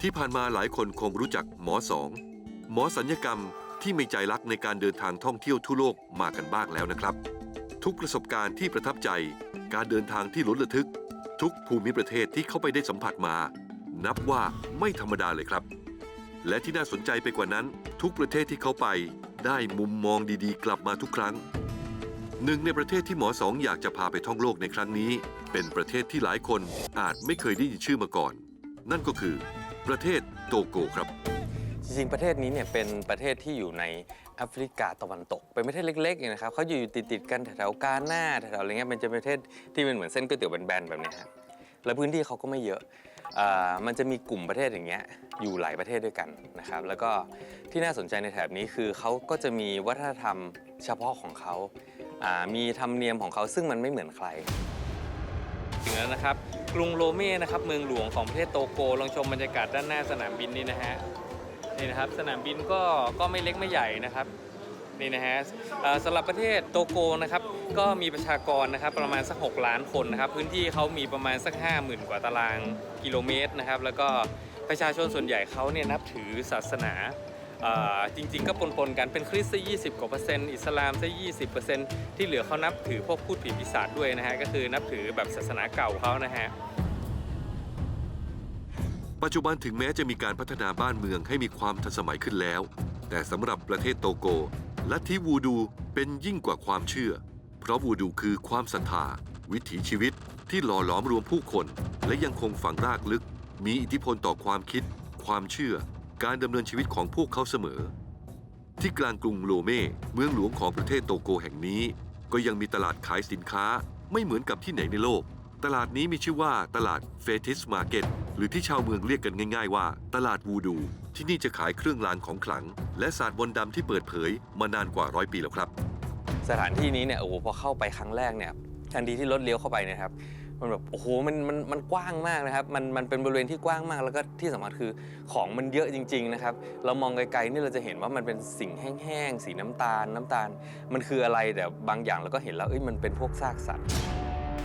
ที่ผ่านมาหลายคนคงรู้จักหมอสองหมอสัญญกรรมที่มีใจรักในการเดินทางท่องเที่ยวทั่วโลกมากันบ้างแล้วนะครับ ทุกประสบการณ์ที่ประทับใจ การเดินทางที่ลุ้นระทึก ทุกภูมิประเทศที่เขาไปได้สัมผัสมา นับว่าไม่ธรรมดาเลยครับ และที่น่าสนใจไปกว่านั้น ทุกประเทศที่เขาไปได้มุมมองดีๆ กลับมาทุกครั้ง หนึ่งในประเทศที่หมอสองอยากจะพาไปท่องโลกในครั้งนี้ เป็นประเทศที่หลายคนอาจไม่เคยได้ยินชื่อมาก่อน นั่นก็คือ ประเทศโตโกครับ จริงๆ ประเทศนี้เนี่ยเป็นประเทศที่อยู่ในแอฟริกาตะวันตก เป็นประเทศเล็กๆเองนะครับเขาอยู่ติดๆกันแถวๆกาหน้าแถวๆอะไรเงี้ยมันจะเป็นประเทศที่เป็นเหมือนเส้นก๋วยเตี๋ยวแบนๆแบบเนี้ยครับแล้วพื้นที่เขาก็ไม่เยอะอ่ามันจะมีกลุ่มประเทศอย่างเงี้ยอยู่หลายประเทศด้วยกันนะครับ แล้วก็ที่น่าสนใจในแถบนี้คือเขาก็จะมีวัฒนธรรมเฉพาะของเขาอ่ามีธรรมเนียมของเขาซึ่งมันไม่เหมือนใคร ถึงแล้วนะครับ กรุงโรเม่นะครับเมืองหลวงของประเทศโตโกลองชมบรรยากาศด้านหน้าสนามบินนี่นะฮะนี่นะครับสนามบินก็ก็ไม่เล็กไม่ใหญ่นะครับนี่นะฮะสำหรับประเทศโตโกนะครับก็มีประชากรนะครับประมาณสัก 6 ล้านคนนะครับพื้นที่เขามีประมาณสัก 50,000 กว่าตารางกิโลเมตรนะครับแล้วก็ประชาชนส่วนใหญ่เขาเนี่ยนับถือศาสนา จริงๆ ก็ปนๆกันเป็นคริสต์ซะ20กว่าเปอร์เซ็นต์อิสลามซะ20เปอร์เซ็นต์ที่เหลือเขานับถือพวกพูดผีปีศาจด้วยนะฮะก็คือนับถือแบบศาสนาเก่าเขานะฮะปัจจุบันถึงแม้จะมีการพัฒนาบ้านเมืองให้มีความทันสมัยขึ้นแล้ว แต่สำหรับประเทศโตโกลัทธิวูดูเป็นยิ่งกว่าความเชื่อ เพราะวูดูคือความศรัทธา วิถีชีวิตที่หล่อหลอมรวมผู้คน และยังคงฝังรากลึก มีอิทธิพลต่อความคิด ความเชื่อ การดำเนินชีวิตของพวกเขาเสมอ ที่กลางกรุงโลเม่เมืองหลวงของประเทศโตโกแห่งนี้ ก็ยังมีตลาดขายสินค้าไม่เหมือนกับที่ไหนในโลก ตลาดนี้มีชื่อว่าตลาดเฟติสมาร์เก็ตหรือที่ชาวเมืองเรียกกันง่าย ๆ ว่า ตลาดวูดู ที่นี่จะขายเครื่องรางของขลัง และศาสตร์มนดำที่เปิดเผยมานานกว่าร้อยปีแล้วครับ สถานที่นี้เนี่ยโอ้โหพอเข้าไปครั้งแรกเนี่ยทันทีที่รถเลี้ยวเข้าไปนยครับ มันแบบโอ้โหมันมันมันกว้างมากนะครับ มันมันเป็นบริเวณที่กว้างมาก แล้วก็ที่สำคัญคือของมันเยอะจริง ๆ นะครับ เรามองไกลๆนี่เราจะเห็นว่ามันเป็นสิ่งแห้งๆสีน้ำตาลน้ำตาล มันคืออะไรแต่บางอย่างเราก็เห็นแล้วเอ้ยมันเป็นพวกซากสัตว์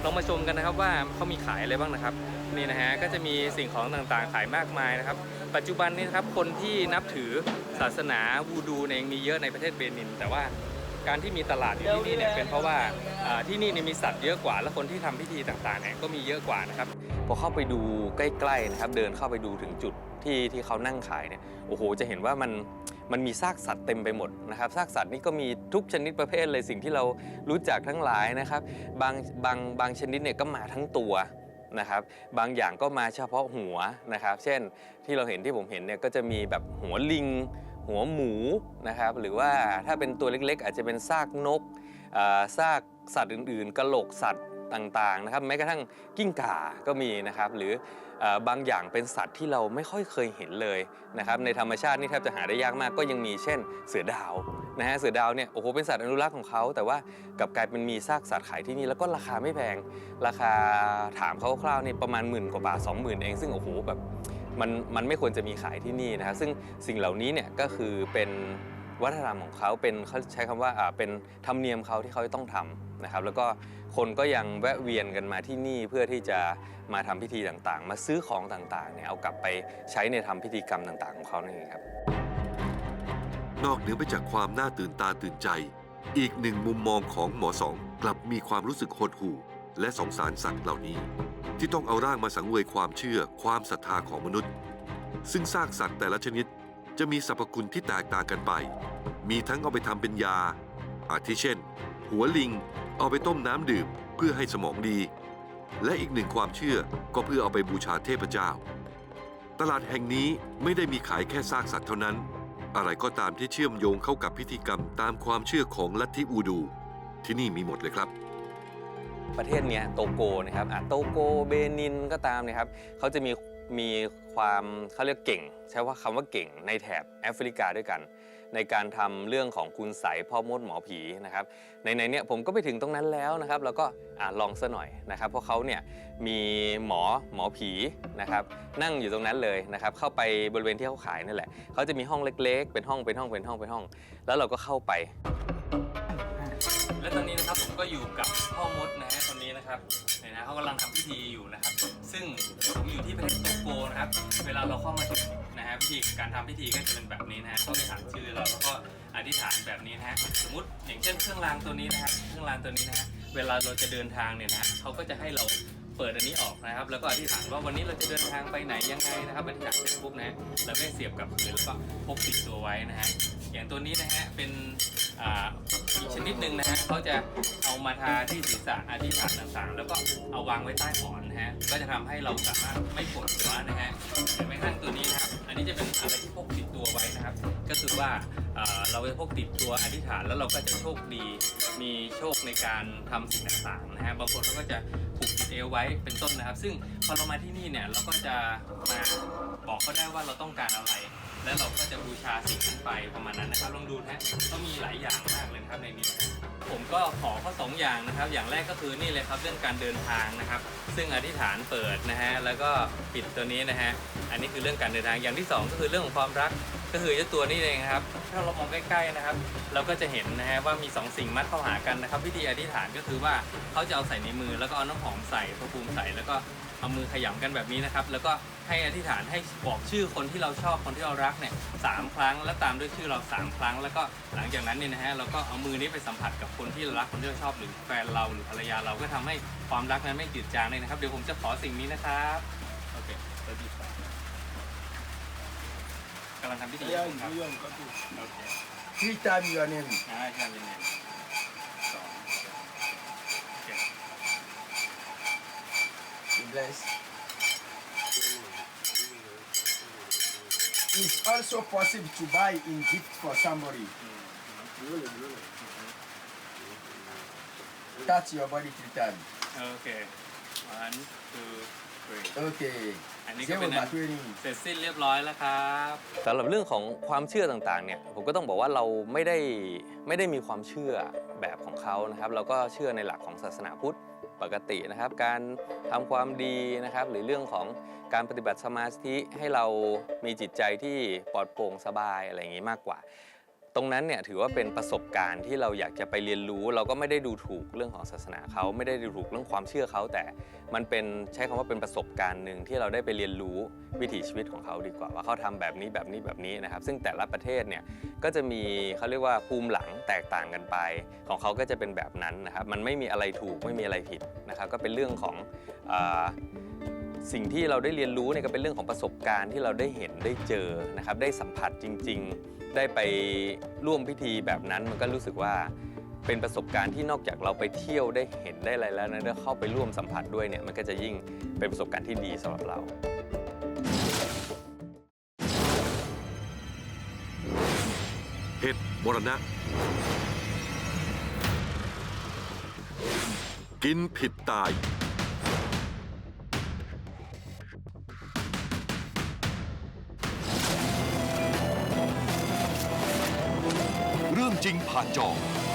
ลองมาชมกันนะครับว่าเขามีขายอะไรบ้างนะครับนี่นะฮะก็จะมีสิ่งของต่างๆขายมากมายนะครับ ปัจจุบันนี้นะครับคนที่นับถือศาสนาวูดูเนี่ยยังมีเยอะในประเทศเบนิน แต่ว่า การที่มีตลาดอยู่ที่นี่เนี่ยเป็นเพราะว่าอ่าที่นี่เนี่ยมีสัตว์เยอะกว่า และคนที่ทำพิธีต่างๆเนี่ยก็มีเยอะกว่านะครับพอเข้าไปดูใกล้ๆนะครับเดินเข้าไปดูถึงจุดที่ที่เขานั่งขายเนี่ยโอ้โห จะเห็นว่ามันมันมีซากสัตว์เต็มไปหมดนะครับซากสัตว์นี่ก็มีทุกชนิดประเภทเลยสิ่งที่เรารู้จักทั้งหลายนะครับบางบางบางชนิดเนี่ยก็มาทั้งตัวนะครับบางอย่างก็มาเฉพาะหัวนะครับ เช่นที่เราเห็นที่ผมเห็นเนี่ยก็จะมีแบบหัวลิง หัวหมูนะครับหรือว่าถ้าเป็นตัวเล็กๆ อาจจะเป็นซากนกซากสัตว์อื่นๆกระโหลกสัตว์ต่างๆนะครับแม้กระทั่งกิ้งก่าก็มีนะครับ หรือบางอย่างเป็นสัตว์ที่เราไม่ค่อยเคยเห็นเลยนะครับในธรรมชาตินี่แทบจะหาได้ยากมากก็ยังมีเช่นเสือดาวนะฮะเสือดาวเนี่ยโอ้โหเป็นสัตว์อนุรักษ์ของเขา แต่ว่ากลับกลายเป็นมีซากสัตว์ขายที่นี่แล้วก็ราคาไม่แพง ราคาถามเขาคร่าวๆนี่ประมาณหมื่นกว่าบาท20,000 เองซึ่งโอ้โหแบบ มันมันไม่ควรจะมีขายที่นี่นะครับซึ่งสิ่งเหล่านี้เนี่ยก็คือเป็นวัฒนธรรมของเขาเป็นเขาใช้คำว่าอ่าเป็นธรรมเนียมเขาที่เขาต้องทำนะครับแล้วก็คนก็ยังแวะเวียนกันมาที่นี่เพื่อที่จะมาทำพิธีต่างๆ มาซื้อของต่างๆเนี่ยเอากลับไปใช้ในทำพิธีกรรมต่างๆ ของเขานั่นเองครับนอกเหนือไปจากความน่าตื่นตาตื่นใจ อีกหนึ่งมุมมองของหมอสองกลับมีความรู้สึกหดหู่ และสงสารสัตว์เหล่านี้ ที่ต้องเอาร่างมาสังเวยความเชื่อความศรัทธาของมนุษย์ ซึ่งซากสัตว์แต่ละชนิดจะมีสรรพคุณที่แตกต่างกันไป มีทั้งเอาไปทำเป็นยา อาทิเช่น หัวลิงเอาไปต้มน้ำดื่มเพื่อให้สมองดี และอีกหนึ่งความเชื่อก็เพื่อเอาไปบูชาเทพเจ้า ตลาดแห่งนี้ไม่ได้มีขายแค่ซากสัตว์เท่านั้น อะไรก็ตามที่เชื่อมโยงเข้ากับพิธีกรรมตามความเชื่อของลัทธิอูดู ที่นี่มีหมดเลยครับ ประเทศเนี้ยโตโกนะครับอะโตโกเบนินก็ตามนะครับเขาจะมีมีความเขาเรียกเก่ง ใช้ว่าคำว่าเก่งในแถบแอฟริกาด้วยกัน ในการทำเรื่องของคุณใสพ่อมดหมอผีนะครับในในเนี้ยผมก็ไปถึงตรงนั้นแล้วนะครับ แล้วก็อะลองซะหน่อยนะครับ เพราะเขาเนี่ยมีหมอหมอผีนะครับนั่งอยู่ตรงนั้นเลยนะครับเข้าไปบริเวณที่เขาขายนั่นแหละเขาจะมีห้องเล็ก ๆ เป็นห้องเป็นห้องเป็นห้องเป็นห้อง แล้วเราก็เข้าไป และตอนนี้นะครับผมก็อยู่กับพ่อมดนะฮะคนนี้นะครับเนี่ยนะเขากำลังทำพิธีอยู่นะครับ ซึ่งผมอยู่ที่ประเทศโตโกนะครับ เวลาเราเข้ามาถึงนะฮะพิธีการทำพิธีก็จะเป็นแบบนี้นะฮะเขาจะถามชื่อเราแล้วก็อธิษฐานแบบนี้นะฮะสมมติอย่างเช่นเครื่องรางตัวนี้นะฮะเครื่องรางตัวนี้นะฮะเวลาเราจะเดินทางเนี่ยนะฮะเขาก็จะให้เรา เปิดอันนี้ออกนะครับ แล้วก็อธิษฐานว่าวันนี้เราจะเดินทางไปไหนยังไงนะครับอธิษฐานเสร็จปุ๊บนะฮะเราก็เสียบกับพื้นแล้วก็พกติดตัวไว้นะฮะอย่างตัวนี้นะฮะเป็นอีกชนิดหนึ่งนะฮะเขาจะเอามาทาที่ศีรษะอธิษฐานต่างๆ แล้วก็เอาวางไว้ใต้หมอนนะฮะก็จะทำให้เราสามารถไม่ปวดหัวนะฮะหรือแม้กระทั่งตัวนี้นะครับ อันนี้จะเป็นอะไรที่พกติดตัวไว้นะครับ ก็คือว่าเราจะพกติดตัวอธิษฐานแล้วเราก็จะโชคดี มีโชคในการทำสิ่งต่างๆนะฮะบางคนเขาก็จะ ผูกติดเอวไว้เป็นต้นนะครับ ซึ่งพอเรามาที่นี่เนี่ยเราก็จะมาบอกเขาได้ว่าเราต้องการอะไร แล้วเราก็จะบูชาสิ่งนั้นไปประมาณนั้นนะครับลองดูนะฮะก็มีหลายอย่างมากเลยนะครับในนี้ผมก็ขอข้อสองอย่างนะครับ อย่างแรกก็คือนี่เลยครับเรื่องการเดินทางนะครับ ซึ่งอธิษฐานเปิดนะฮะแล้วก็ปิดตัวนี้นะฮะอันนี้คือเรื่องการเดินทางอย่างที่สองก็คือเรื่องของความรัก ก็คือเจ้าตัวนี้เองครับ ถ้าเรามองใกล้ๆนะครับ เราก็จะเห็นนะฮะว่ามีสองสิ่งมัดเข้าหากันนะครับ วิธีอธิษฐานก็คือว่าเขาจะเอาใส่ในมือ แล้วก็เอาน้ำหอมใส่พระภูมิใส่แล้วก็เอามือขยำกันแบบนี้นะครับ แล้วก็ให้อธิษฐานให้บอกชื่อคนที่เราชอบคนที่เรารักเนี่ยสามครั้ง แล้วตามด้วยชื่อเราสามครั้ง แล้วก็หลังจากนั้นเนี่ยนะฮะเราก็เอามือนี้ไปสัมผัสกับคนที่เรารักคนที่เราชอบหรือแฟนเราหรือภรรยาเราก็ทำให้ความรักนั้นไม่จืดจางเลยนะครับ เดี๋ยวผมจะขอสิ่งนี้นะครับโอเคเราดีครับ กำลังทำพิธีอยู่ครับ โอเค Three times your name. อ่าใช่ยังไงสองโอเค Be blessed. It's also possible to buy in gift for somebody. อืม Touch your body three times. โอเค one two three Okay. อันนี้ก็ Say เป็น what we're doing. เสร็จสิ้นเรียบร้อยแล้วครับสำหรับเรื่องของความเชื่อต่างๆเนี่ยผมก็ต้องบอกว่าเราไม่ได้ไม่ได้มีความเชื่อแบบของเขานะครับ เราก็เชื่อในหลักของศาสนาพุทธปกตินะครับ การทำความดีนะครับ หรือเรื่องของการปฏิบัติสมาธิให้เรามีจิตใจที่ปลอดโปร่งสบายอะไรอย่างนี้มากกว่า ตรงนั้นเนี่ยถือว่าเป็นประสบการณ์ที่เราอยากจะไปเรียนรู้ เราก็ไม่ได้ดูถูกเรื่องของศาสนาเขาไม่ได้ดูถูกเรื่องความเชื่อเขาแต่มันเป็นใช้คำว่าเป็นประสบการณ์หนึ่งที่เราได้ไปเรียนรู้วิถีชีวิตของเขาดีกว่า ว่าเขาทำแบบนี้แบบนี้แบบนี้นะครับ ซึ่งแต่ละประเทศเนี่ยก็จะมีเขาเรียกว่าภูมิหลังแตกต่างกันไป ของเขาก็จะเป็นแบบนั้นนะครับ มันไม่มีอะไรถูกไม่มีอะไรผิดนะครับ ก็เป็นเรื่องของอสิ่งที่เราได้เรียนรู้เนี่ยก็เป็นเรื่องของประสบการณ์ที่เราได้เห็นได้เจอนะครับได้สัมผัสจริง ๆ ได้ไปร่วมพิธีแบบนั้นมันก็รู้สึกว่าเป็นประสบการณ์ที่นอกจากเราไปเที่ยวได้เห็นได้อะไรแล้วนะได้เข้าไปร่วมสัมผัสด้วยเนี่ยมันก็จะยิ่งเป็นประสบการณ์ที่ดีสำหรับเรา เห็ดมรณะ กินผิดตาย เรื่อ